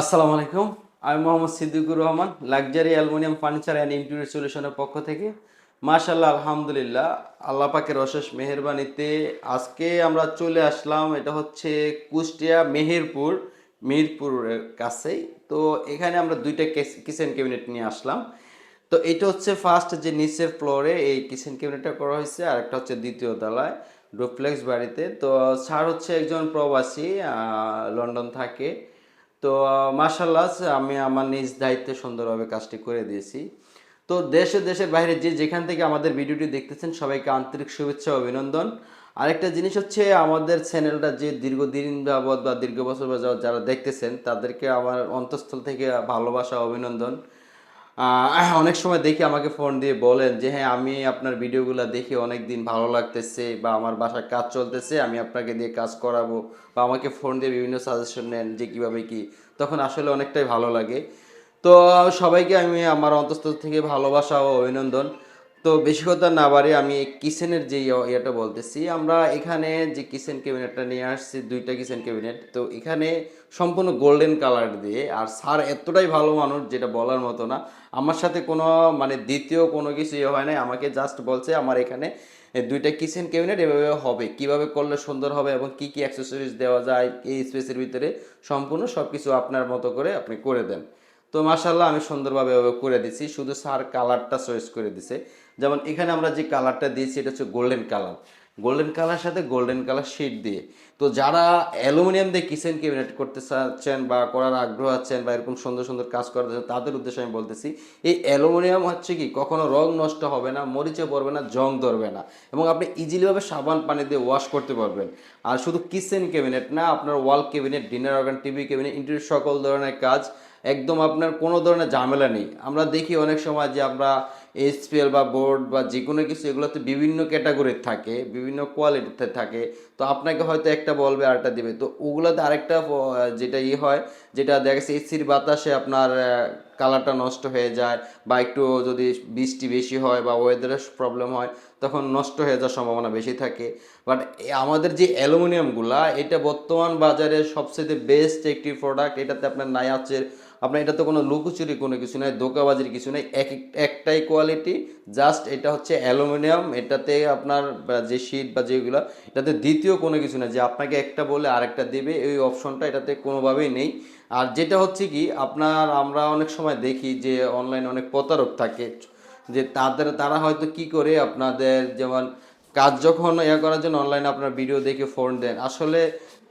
আসসালামু আলাইকুম। আমি Mohammad Siddiqur Rahman, luxury aluminium furniture and interior সলিউশনের পক্ষ থেকে। মাশাল্লাহ আলহামদুলিল্লাহ, আল্লাহ পাকের অশেষ মেহেরবানিতে আজকে আমরা চলে আসলাম, এটা হচ্ছে কুষ্টিয়া মেহেরপুর, মিরপুরের কাছেই। তো এখানে আমরা দুইটা কিচেন ক্যাবিনেট নিয়ে আসলাম। তো এটা হচ্ছে ফার্স্ট যে নিচের ফ্লোরে এই কিচেন ক্যাবিনেটটা করা হয়েছে, আর একটা হচ্ছে দ্বিতীয় তলায় ডুপ্লেক্স বাড়িতে। তো স্যার হচ্ছে একজন প্রবাসী লন্ডন থাকে। তো মার্শাল্লাহ আমি আমার নিজ দায়িত্বে সুন্দরভাবে কাজটি করে দিয়েছি। তো, দেশে, দেশের বাইরে যে যেখান থেকে আমাদের ভিডিওটি দেখতেছেন, সবাইকে আন্তরিক শুভেচ্ছা অভিনন্দন। আরেকটা জিনিস হচ্ছে, আমাদের চ্যানেলটা যে দীর্ঘদিন যাবৎ বা দীর্ঘ বছর যারা দেখতেছেন, তাদেরকে আমার অন্তঃস্থল থেকে ভালোবাসা অভিনন্দন। অনেক সময় দেখি আমাকে ফোন দিয়ে বলেন যে হ্যাঁ আমি আপনার ভিডিওগুলো দেখে অনেক দিন ভালো লাগতেছে বা আমার বাসায় কাজ চলতেছে, আমি আপনাকে দিয়ে কাজ করাবো। বা আমাকে ফোন দিয়ে বিভিন্ন সাজেশন নেন যে, কীভাবে কি? তখন আসলে অনেকটাই ভালো লাগে। তো সবাইকে আমি আমার অন্তস্থ থেকে ভালোবাসা ও অভিনন্দন। তো বেশি কথা না বাড়ি আমি কিচেনের যে ইয়ে- ইয়েটা বলতেছি, আমরা এখানে যে কিচেন ক্যাবিনেটটা নিয়ে আসছি, দুইটা কিচেন ক্যাবিনেট, তো এখানে সম্পূর্ণ গোল্ডেন কালার দিয়ে, আর স্যার এতটাই ভালো মানুষ যেটা বলার মতো না, আমার সাথে কোনো মানে দ্বিতীয় কোনো কিছু ইয়ে হয় নাই, আমাকে জাস্ট বলছে আমার এখানে দুইটা কিচেন ক্যাবিনেট এভাবে হবে, কীভাবে করলে সুন্দর হবে এবং কি কি অ্যাক্সেসরিজ দেওয়া যায়, এই স্পেসের ভিতরে সম্পূর্ণ সব কিছু আপনার মতো করে আপনি করে দেন। তো মাশাল্লাহ আমি সুন্দরভাবে করে দিছি। শুধু স্যার কালারটা চয়েস করে দিছে। যেমন এখানে আমরা যে কালারটা দিয়েছি এটা হচ্ছে গোল্ডেন কালার গোল্ডেন কালার সাথে গোল্ডেন কালার শিট দিয়ে। তো যারা অ্যালুমিনিয়াম দিয়ে কিচেন ক্যাবিনেট করতে চাচ্ছেন বা করার আগ্রহ আছেন বা এরকম সুন্দর সুন্দর কাজ করতে চাচ্ছেন, তাদের উদ্দেশ্যে আমি বলতেছি এই অ্যালুমিনিয়াম হচ্ছে কি কখনো রং নষ্ট হবে না মরিচে পড়বে না জং ধরবে না। এবং আপনি ইজিলিভাবে সাবান পানি দিয়ে ওয়াশ করতে পারবেন। আর শুধু কিচেন ক্যাবিনেট না আপনার wall cabinet dinner organ TV cabinet interior সকল ধরনের কাজ একদম আপনার কোনো ধরনের ঝামেলা নেই। আমরা দেখি অনেক সময় যে আমরা এইচপিএল বা বোর্ড বা যে কোনো কিছু এগুলোতে বিভিন্ন ক্যাটাগরির থাকে, বিভিন্ন কোয়ালিটিতে থাকে। তো আপনাকে হয়তো একটা বলবে, আরেকটা দেবে। তো ওগুলোতে আরেকটা যেটা ইয়ে হয়, যেটা দেখা গেছে এসির বাতাসে আপনার কালারটা নষ্ট হয়ে যায় বা একটু যদি বৃষ্টি বেশি হয় বা ওয়েদারের প্রবলেম হয়, তখন নষ্ট হয়ে যাওয়ার সম্ভাবনা বেশি থাকে। বাট আমাদের যে অ্যালুমিনিয়ামগুলা, এটা বর্তমান বাজারে সবচেয়ে বেস্ট একটি প্রোডাক্ট এটাতে আপনার নাই আপনার এটাতে কোনো লুকোচুরি, কোনো কিছু নাই দোকাবাজির কিছু এক এক- একটাই কোয়ালিটি জাস্ট এটা হচ্ছে অ্যালুমিনিয়াম, এটাতে আপনার যে শীট বা যেগুলো, এটাতে দ্বিতীয় কোনো কিছু না যে আপনাকে একটা বলে আরেকটা দেবে, এই অপশনটা এটাতে কোনোভাবেই নেই। আর যেটা হচ্ছে কি, আপনার আমরা অনেক সময় দেখি যে অনলাইনে অনেক প্রতারক থাকে, যে তাদের, তারা হয়তো কি করে আপনাদের যেমন কাজ যখন ইয়ে করার জন্য অনলাইনে আপনার ভিডিও দেখে ফোন দেন, আসলে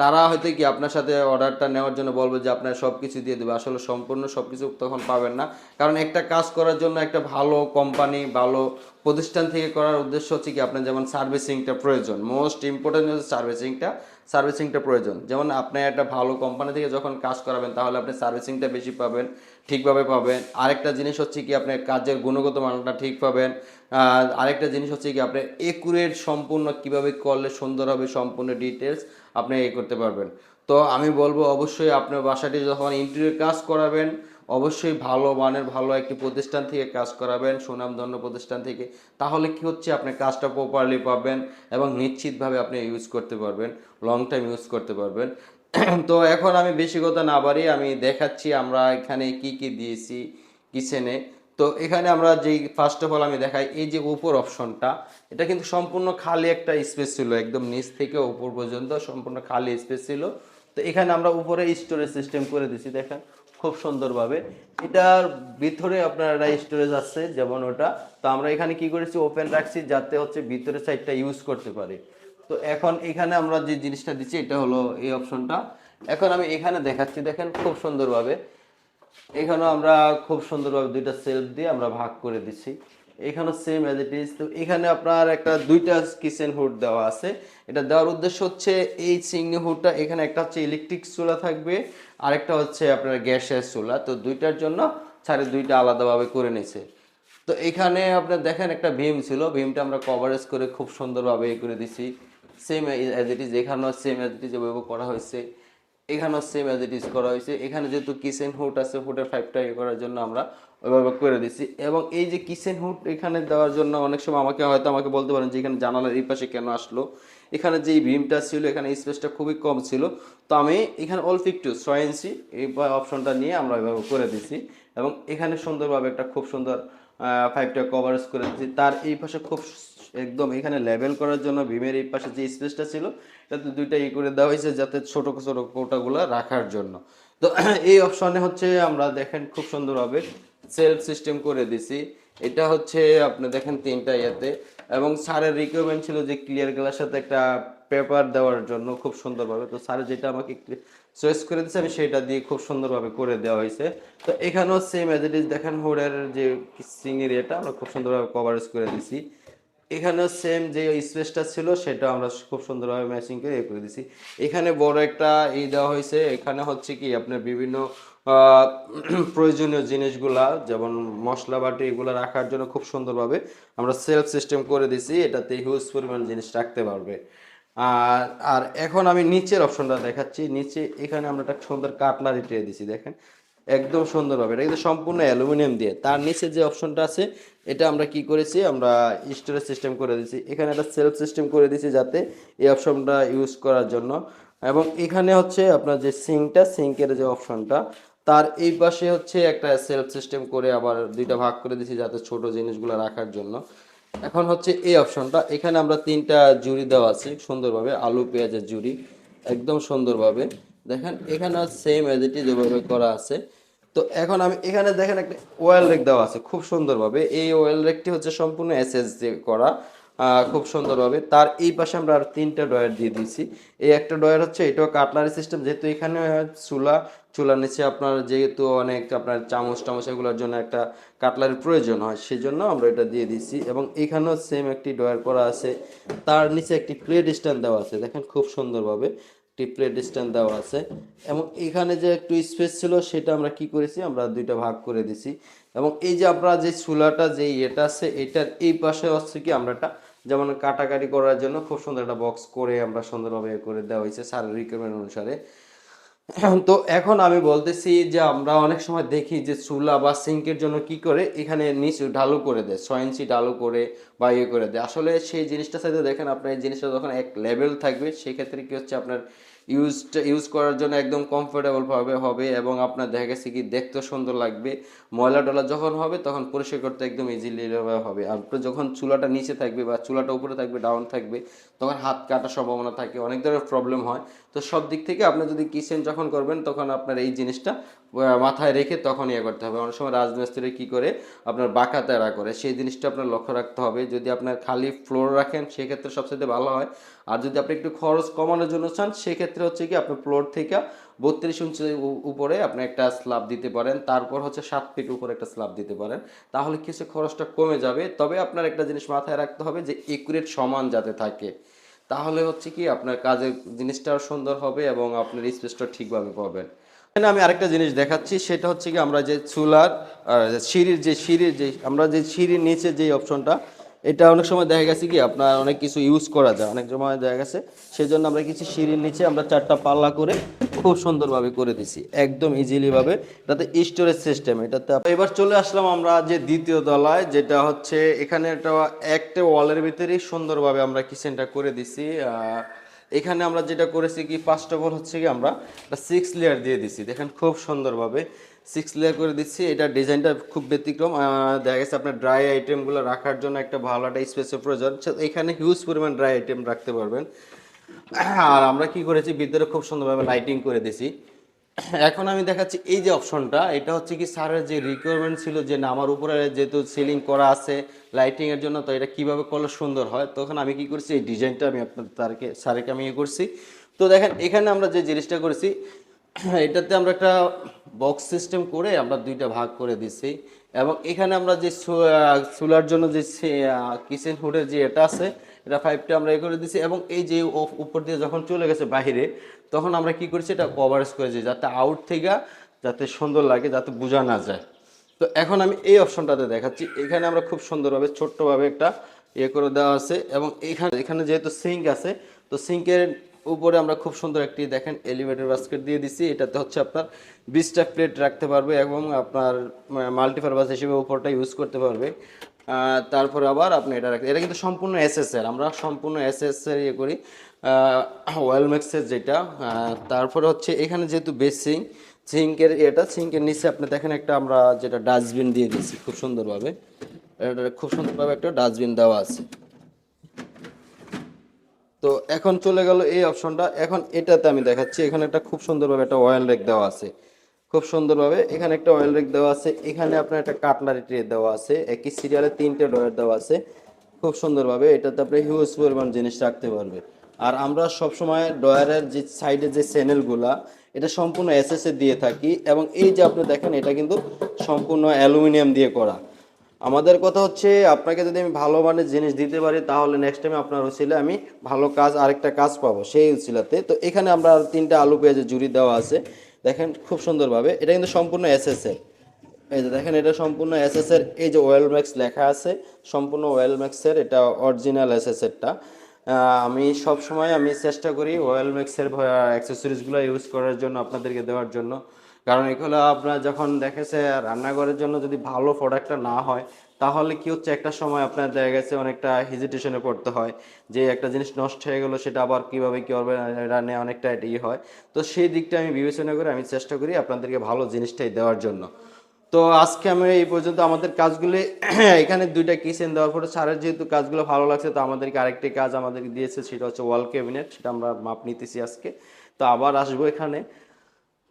তারা হয়তো কি আপনার সাথে অর্ডারটা নেওয়ার জন্য বলবে যে আপনার সব কিছু দিয়ে দেবে, আসলে সম্পূর্ণ সব কিছু তখন পাবেন না। কারণ একটা কাজ করার জন্য একটা ভালো কোম্পানি ভালো প্রতিষ্ঠান থেকে করার উদ্দেশ্য হচ্ছে কি আপনার যেমন সার্ভিসিংটা প্রয়োজন। মোস্ট ইম্পর্টেন্ট হচ্ছে সার্ভিসিংটা সার্ভিসিংটা প্রয়োজন। যেমন আপনি একটা ভালো কোম্পানি থেকে যখন কাজ করাবেন, তাহলে আপনি সার্ভিসিংটা বেশি পাবেন। ঠিকভাবে পাবেন। আরেকটা জিনিস হচ্ছে কি আপনি কাজের গুণগত মানটা ঠিক পাবেন। আরেকটা জিনিস হচ্ছে কি, আপনি একুরেট সম্পূর্ণ কীভাবে করলে সুন্দর হবে সম্পূর্ণ ডিটেলস আপনি এ করতে পারবেন। তো আমি বলব অবশ্যই আপনার বাসাটি যখন ইন্টেরিয়র কাজ করাবেন, অবশ্যই ভালো মানের ভালো একটি প্রতিষ্ঠান থেকে কাজ করাবেন, সুনামধন্য প্রতিষ্ঠান থেকে। তাহলে কি হচ্ছে, আপনি কাজটা প্রপারলি পাবেন এবং নিশ্চিতভাবে আপনি ইউজ করতে পারবেন লং টাইম ইউজ করতে পারবেন। তো এখন আমি বেশি কথা না বাড়ি আমি দেখাচ্ছি আমরা এখানে কি কি দিয়েছি কিচেনে। তো এখানে আমরা যেই ফার্স্ট অফ অল আমি দেখাই, এই যে উপর অপশনটা, এটা কিন্তু সম্পূর্ণ খালি একটা স্পেস ছিল, একদম নিচ থেকে উপর পর্যন্ত সম্পূর্ণ খালি স্পেস ছিল। তো এখানে আমরা উপরে স্টোরেজ সিস্টেম করে দিছি দেখেন খুব সুন্দরভাবে। এটার ভিতরে আপনার একটা স্টোরেজ আছে, যেমন ওটা। তো আমরা এখানে কি করেছি ওপেন রাখছি, যাতে হচ্ছে ভিতরের সাইডটা ইউজ করতে পারি। তো এখন এখানে আমরা যে জিনিসটা দিচ্ছি, এটা হলো এই অপশনটা। এখন আমি এখানে দেখাচ্ছি, দেখেন খুব সুন্দরভাবে। এখানেও আমরা খুব সুন্দরভাবে দুইটা সেলফ দিয়ে আমরা ভাগ করে দিচ্ছি। এখানেও সেম অ্যাজ ইট ইজ তো এখানে আপনার একটা দুইটা কিচেন হুড দেওয়া আছে। এটা দেওয়ার উদ্দেশ্য হচ্ছে এই চিংনি হুডটা এখানে একটা হচ্ছে ইলেকট্রিক চুলা থাকবে, আরেকটা হচ্ছে আপনার গ্যাসের চুলা। তো দুইটার জন্য ছাড়ে দুইটা আলাদাভাবে করে নিয়েছে তো এখানে আপনার দেখেন একটা ভীম ছিল। ভীমটা আমরা কভারেজ করে খুব সুন্দরভাবে এ করে দিছি সেম অ্যাজ ইট ইজ এখানেও সেম অ্যাজ ইট ইজ এভাবে করা হয়েছে। এখানেও সেম অ্যাজ ইট ইজ করা হয়েছে। এখানে যেহেতু কিচেন হুড আছে, হুডের ফাইভটা ইয়ে করার জন্য আমরা ওইভাবে করে দিছি এবং এই যে কিচেন হুড এখানে দেওয়ার জন্য অনেক সময় আমাকে হয়তো আমাকে বলতে পারেন যে এখানে জানালার এই পাশে কেন আসলো? এখানে যে বিমটা ছিল, এখানে স্পেসটা খুবই কম ছিল। তো আমি এখানে অল্প একটু, ছয় ইঞ্চি এই অপশনটা নিয়ে আমরা এভাবে করে দিছি এবং এখানে সুন্দরভাবে একটা খুব সুন্দর ফাইভটা কভারেজ করে দিচ্ছি। তার এই পাশে খুব একদম এখানে লেভেল করার জন্য ভীমের এই পাশে যে স্পেসটা ছিল তাতে দুইটা ই করে দেওয়া হয়েছে যাতে ছোট ছোট কোটাগুলো রাখার জন্য। তো এই অপশনে হচ্ছে আমরা দেখেন খুব সুন্দরভাবে সেলফ সিস্টেম করে দিছি। এটা হচ্ছে আপনি দেখেন তিনটা ইয়েতে। এবং স্যারের রিকোয়ারমেন্ট ছিল যে ক্লিয়ার গ্লাসের সাথে একটা পেপার দেওয়ার জন্য খুব সুন্দরভাবে। তো স্যার যেটা আমাকে চয়েস করে দিচ্ছে আমি সেটা দিয়ে খুব সুন্দরভাবে করে দেওয়া হয়েছে। তো এখানেও সেম এজ ইট ইজ দেখেন হোডের যে সিঙ্গের এটা আমরা খুব সুন্দরভাবে কভারেজ করে দিছি। এখানেও সেম যে স্পেসটা ছিল, সেটা আমরা খুব সুন্দরভাবে ম্যাচিং করে এ করে দিছি। এখানে বড় একটা ই দেওয়া হয়েছে, এখানে হচ্ছে কি আপনার বিভিন্ন প্রয়োজনীয় জিনিসগুলা, যেমন মশলা বাটি এগুলো রাখার জন্য খুব সুন্দরভাবে আমরা সেলফ সিস্টেম করে দিছি, এটাতে হিউজ পরিমাণ জিনিস রাখতে পারবে। আর আর এখন আমি নিচের অপশনটা দেখাচ্ছি। নিচে এখানে আমরা একটা সুন্দর কাটলারি ট্রে দিছি, দেখেন। একদম সুন্দরভাবে এটা কিন্তু সম্পূর্ণ অ্যালুমিনিয়াম দিয়ে। তার নিচে যে অপশনটা আছে, এটা আমরা কি করেছি? আমরা স্টোরেজ সিস্টেম করে দিয়েছি। এখানে একটা সেলফ সিস্টেম করে দিয়েছি যাতে এই অপশনটা ইউজ করার জন্য। এবং এখানে হচ্ছে আপনার যে সিঙ্কটা, সিঙ্কের যে অপশনটা, তার এই পাশে হচ্ছে একটা সেলফ সিস্টেম করে আবার দুইটা ভাগ করে দিয়েছি যাতে ছোট জিনিসগুলো রাখার জন্য। এখন হচ্ছে এই অপশনটা। এখানে আমরা তিনটা জুড়ি দেওয়া আছে সুন্দরভাবে। আলু পেঁয়াজের জুড়ি। একদম সুন্দরভাবে। দেখেন, এখানে সেম এজ ইট ইজ যেভাবে করা আছে। তো এখন আমি, এখানে দেখেন একটা ওয়েল রেক দেওয়া আছে, খুব সুন্দরভাবে। এই ওয়েল রেকটি হচ্ছে সম্পূর্ণ এসএস দিয়ে করা খুব সুন্দরভাবে। তার এই পাশে আমরা আর তিনটা ডয়ার দিয়ে দিয়েছি। এই একটা ডয়ার হচ্ছে, এটাও কাটলারি সিস্টেম যেহেতু এখানে চুলা, চুলার নিচে আপনার যেহেতু অনেক আপনার চামচ, টামচ এগুলোর জন্য একটা কাটলারির প্রয়োজন হয় সেই জন্য আমরা এটা দিয়ে দিচ্ছি এবং এখানেও সেম একটি ডয়ার করা আছে। তার নিচে একটি প্লেট স্ট্যান্ড দেওয়া আছে, দেখেন, খুব সুন্দরভাবে। প্লেট স্ট্যান্ড দেওয়া আছে। এবং এখানে যে একটু স্পেস ছিল, সেটা আমরা কি করেছি? আমরা দুইটা ভাগ করে দিছি। এবং এই যে আমরা যে চুলাটা, যে ইয়েটা আছে, এটার এই পাশে হচ্ছে কি, আমরা একটা যেমন কাটাকাটি করার জন্য খুব সুন্দর একটা বক্স করে আমরা সুন্দরভাবে এ করে দেওয়া হয়েছে স্যারের রিকোয়ারমেন্ট অনুসারে। তো এখন আমি বলতেছি যে আমরা অনেক সময় দেখি যে চুলা বা সিঙ্কের জন্য কি করে, এখানে নিচু ঢালু করে দেয়, ছয় ইঞ্চি ঢালু করে বা ইয়ে করে দেয়। আসলে সেই জিনিসটার সাথে দেখেন আপনার এই জিনিসটা যখন এক লেভেল থাকবে সেই ক্ষেত্রে কি হচ্ছে আপনার ইউজটা ইউজ করার জন্য একদম কমফোর্টেবল ভাবে হবে এবং আপনার দেখা গেছে কি দেখতে সুন্দর লাগবে। ময়লা টলা যখন হবে, তখন পরিষ্কার করতে একদম ইজিলি হবে। আর যখন চুলাটা নিচে থাকবে বা চুলাটা উপরে থাকবে ডাউন থাকবে, তখন হাত কাটার সম্ভাবনা থাকে, অনেক ধরনের প্রবলেম হয়। তো সব দিক থেকে আপনি যদি কিচেন যখন করবেন, তখন আপনার এই জিনিসটা মাথায় রেখে তখন ইয়ে করতে হবে। অনেক সময় রাজমিস্ত্রি কী করে, আপনার বাঁকা তেরা করে, সেই জিনিসটা আপনার লক্ষ্য রাখতে হবে যদি আপনার খালি ফ্লোর রাখেন, সেক্ষেত্রে সবচেয়ে ভালো হয়। আর যদি আপনি একটু খরচ কমানোর জন্য চান, সেক্ষেত্রে হচ্ছে কি আপনি ফ্লোর থেকে বত্রিশ ইঞ্চি উপরে আপনি একটা স্ল্যাব দিতে পারেন, তারপর হচ্ছে সাত ফিট উপরে একটা স্ল্যাব দিতে পারেন। তাহলে কিছু খরচটা কমে যাবে। তবে আপনার একটা জিনিস মাথায় রাখতে হবে যে একুরেট সমান যাতে থাকে। তাহলে হচ্ছে কি আপনার কাজের জিনিসটাও সুন্দর হবে এবং আপনার স্পেসটা ঠিকভাবে পাবেন। এখানে আমি আরেকটা জিনিস দেখাচ্ছি, সেটা হচ্ছে কি আমরা যে চুলার সিঁড়ির যে সিঁড়ির যে, আমরা যে সিঁড়ির নিচে যে অপশনটা এটা অনেক সময় দেখা গেছে কি, আপনার অনেক কিছু ইউজ করা যায়, অনেক সময় দেখা গেছে সেই জন্য আমরা কিছু সিঁড়ির নিচে আমরা চারটা পাল্লা করে খুব সুন্দরভাবে করে দিছি, একদম ইজিলিভাবে এটাতে স্টোরেজ সিস্টেম এটাতে এবার চলে আসলাম আমরা যে দ্বিতীয় তলায়, যেটা হচ্ছে এখানে একটা একটা ওয়ালের ভিতরেই সুন্দরভাবে আমরা কিচেনটা করে দিছি এখানে আমরা যেটা করেছি কি ফার্স্ট অফ অল হচ্ছে কি, আমরা সিক্স লেয়ার দিয়ে দিছি, দেখেন খুব সুন্দরভাবে সিক্স লেয়ার করে দিচ্ছি। এটা ডিজাইনটা খুব ব্যতিক্রম। দেখা গেছে আপনার ড্রাই আইটেমগুলো রাখার জন্য একটা ভালো একটা স্পেসের প্রয়োজন। এখানে হিউজ পরিমাণ ড্রাই আইটেম রাখতে পারবেন। আর আমরা কি করেছি, ভিতরে খুব সুন্দরভাবে লাইটিং করে দিছি এখন আমি দেখাচ্ছি এই যে অপশনটা এটা হচ্ছে কি স্যারের যে রিকোয়ারমেন্ট ছিল যে না, আমার উপরে যেহেতু সিলিং করা আছে লাইটিং এর জন্য, তো এটা কীভাবে করলে সুন্দর হয়? তখন আমি কি করছি, এই ডিজাইনটা আমি আপনার তারকে স্যারকে আমি ইয়ে করছি। তো দেখেন, এখানে আমরা যে জিনিসটা করেছি এটাতে আমরা একটা বক্স সিস্টেম করে আমরা দুইটা ভাগ করে দিছি এবং এখানে আমরা যে চুলার জন্য যে কিচেন হুডের যে এটা আছে, এটা ফাইভটা আমরা এ করে দিছি এবং এই যে উপর দিয়ে যখন চলে গেছে বাইরে তখন আমরা কি করেছি, এটা কভারেজ করেছি যাতে আউট থেকে যাতে সুন্দর লাগে, যাতে বোঝা না যায়। তো এখন আমি এই অপশনটাতে দেখাচ্ছি। এখানে আমরা খুব সুন্দরভাবে, ছোট্টভাবে একটা ইয়ে করে দেওয়া আছে এবং এখানে এখানে যেহেতু সিঙ্ক আছে, তো সিঙ্কের উপরে আমরা খুব সুন্দর একটি দেখেন এলিভেটর বাস্কেট দিয়ে দিছি। এটাতে হচ্ছে আপনার বিশটা প্লেট রাখতে পারবে এবং আপনার মাল্টিপারপাস হিসেবে উপরটা ইউজ করতে পারবে। তারপরে আবার আপনি এটা রাখতে এটা কিন্তু সম্পূর্ণ এসএসএর আমরা সম্পূর্ণ এসএসএর ইয়ে করি। ওয়েল ম্যাক্সের যেটা। তারপরে হচ্ছে এখানে যেহেতু বেসিং সিঙ্কের এটা সিঙ্কের নিচে আপনি দেখেন একটা আমরা যেটা ডাস্টবিন দিয়ে দিয়েছি খুব সুন্দরভাবে। এটা খুব সুন্দরভাবে একটা ডাস্টবিন দেওয়া আছে। তো এখন চলে গেল এই অপশনটা। এখন এটাতে আমি দেখাচ্ছি, এখানে একটা খুব সুন্দরভাবে একটা অয়েল রেক দেওয়া আছে। খুব সুন্দরভাবে এখানে একটা অয়েল রেক দেওয়া আছে, এখানে আপনার একটা কাটলারি ট্রে দেওয়া আছে, একই সিরিয়ালে তিনটে ডয়ার দেওয়া আছে। খুব সুন্দরভাবে এটাতে আপনি হিউজ পরিমাণ জিনিস রাখতে পারবে। আর আমরা সবসময় ডয়ারের যে সাইডে যে চ্যানেলগুলা এটা সম্পূর্ণ এসএস এ দিয়ে থাকি। এবং এই যে আপনি দেখেন, এটা কিন্তু সম্পূর্ণ অ্যালুমিনিয়াম দিয়ে করা। আমাদের কথা হচ্ছে, আপনাকে যদি আমি ভালো মানের জিনিস দিতে পারি, তাহলে নেক্সট টাইম আপনার উচিলে আমি ভালো কাজ, আরেকটা কাজ পাবো সেই উচিলাতে। তো এখানে আমরা তিনটা আলু পেঁয়াজের জুড়ি দেওয়া আছে। দেখেন খুব সুন্দরভাবে, এটা কিন্তু সম্পূর্ণ এসএস এর। এই যে দেখেন, এটা সম্পূর্ণ এসএস এর, এই যে ওয়েল ম্যাক্স লেখা আছে, সম্পূর্ণ ওয়েল ম্যাক্সের এটা অরিজিনাল এসএস এরটা আমি সব সময় আমি চেষ্টা করি ওয়েল ম্যাক্সের অ্যাক্সেসরিজগুলো ইউজ করার জন্য, আপনাদেরকে দেওয়ার জন্য। কারণ এগুলো আপনার যখন দেখেছে রান্নাঘরের জন্য যদি ভালো প্রোডাক্টটা না হয়, তাহলে কি হচ্ছে একটা সময় আপনার দেখা গেছে অনেকটা হেজিটেশনে পড়তে হয় যে একটা জিনিস নষ্ট হয়ে গেলো, সেটা আবার কীভাবে কী হবে নিয়ে অনেকটা ই হয়। তো সেই দিকটা আমি বিবেচনা করে আমি চেষ্টা করি আপনাদেরকে ভালো জিনিসটাই দেওয়ার জন্য। তো আজকে আমি এই পর্যন্ত আমাদের কাজগুলি, এখানে দুইটা কিচেন দেওয়ার পরে স্যারের যেহেতু কাজগুলো ভালো লাগছে, তো আমাদেরকে আরেকটি কাজ আমাদেরকে দিয়েছে, সেটা হচ্ছে ওয়াল ক্যাবিনেট সেটা আমরা মাপ নিতেছি আজকে। তো আবার আসব এখানে।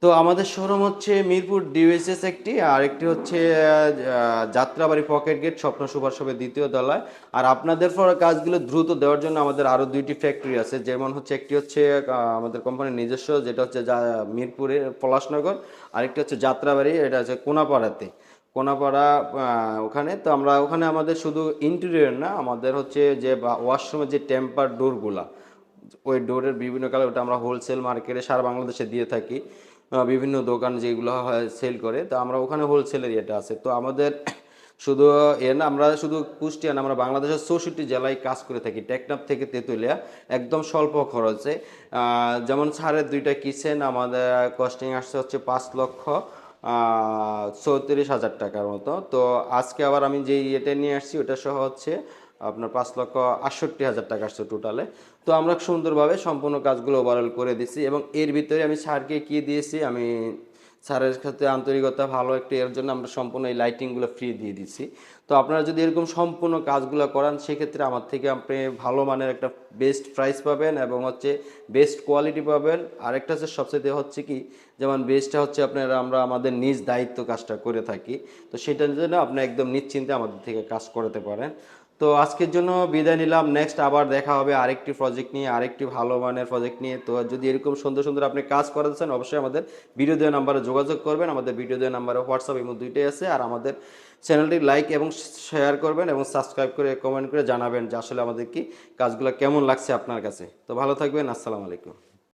তো আমাদের শোরুম হচ্ছে মিরপুর ডিউএসএস একটি, আর একটি হচ্ছে Jatrabari pocket gate, Shwapno super শপের দ্বিতীয় তলায়। আর আপনাদের কাজগুলো দ্রুত দেওয়ার জন্য আমাদের আরও দুইটি ফ্যাক্টরি আছে। যেমন হচ্ছে একটি হচ্ছে আমাদের কোম্পানির নিজস্ব, যেটা হচ্ছে মিরপুরে পলাশনগর, আরেকটি হচ্ছে যাত্রাবাড়ি, এটা হচ্ছে কোনাপাড়াতে। কোনাপাড়া ওখানে। তো আমরা ওখানে আমাদের শুধু ইন্টেরিয়র না, আমাদের হচ্ছে যে ওয়াশরুমের যে টেম্পার ডোরগুলা ওই ডোরের বিভিন্ন কালার, ওটা আমরা হোলসেল মার্কেটে সারা বাংলাদেশে দিয়ে থাকি। বিভিন্ন দোকান যেগুলো হয় সেল করে, তো আমরা ওখানে হোলসেলের ইয়েটা আছে। তো আমাদের শুধু, এ না, আমরা শুধু কুষ্টিয়া না, আমরা বাংলাদেশের চৌষট্টি জেলায় কাজ করে থাকি, টেকনাফ থেকে তেঁতুলিয়া, একদম স্বল্প খরচে। যেমন সাড়ে দুইটা কিচেন আমাদের কস্টিং আসছে হচ্ছে পাঁচ লক্ষ চৌত্রিশ হাজার টাকার মতো। তো আজকে আবার আমি যে ইয়েটা নিয়ে আসছি, ওটা সহ হচ্ছে আপনার পাঁচ লক্ষ আটষট্টি হাজার টাকা আসছে টোটালে তো আমরা সুন্দরভাবে সম্পূর্ণ কাজগুলো ওভারঅল করে দিছি এবং এর ভিতরে আমি স্যারকে কি দিয়েছি, আমি স্যারের সাথে আন্তরিকতা, ভালো একটু এর জন্য আমরা সম্পূর্ণ এই লাইটিংগুলো ফ্রি দিয়ে দিচ্ছি তো আপনারা যদি এরকম সম্পূর্ণ কাজগুলো করান, সেক্ষেত্রে আমার থেকে আপনি ভালো মানের একটা বেস্ট প্রাইস পাবেন এবং হচ্ছে বেস্ট কোয়ালিটি পাবেন। আরেকটা হচ্ছে সবচেয়ে হচ্ছে কি, যেমন বেস্টটা হচ্ছে আপনার আমরা আমাদের নিজ দায়িত্ব কাজটা করে থাকি। তো সেটার জন্য আপনি একদম নিশ্চিন্তে আমাদের থেকে কাজ করতে পারেন। তো আজকের জন্য বিদায় নিলাম। নেক্সট আবার দেখা হবে আরেকটি প্রজেক্ট নিয়ে, আরেকটি ভালো মানের প্রজেক্ট নিয়ে। তো যদি এরকম সুন্দর সুন্দর আপনি কাজ করাতে চান অবশ্যই আমাদের ভিডিও দেওয়া নাম্বারে যোগাযোগ করবেন। আমাদের ভিডিও দেওয়া নাম্বারে হোয়াটসঅ্যাপ এবং দুইটাই আছে। আর আমাদের চ্যানেলটি লাইক এবং শেয়ার করবেন এবং সাবস্ক্রাইব করে কমেন্ট করে জানাবেন যে আসলে আমাদের কি কাজগুলো কেমন লাগছে আপনার কাছে। তো ভালো থাকবেন, আসসালামু আলাইকুম।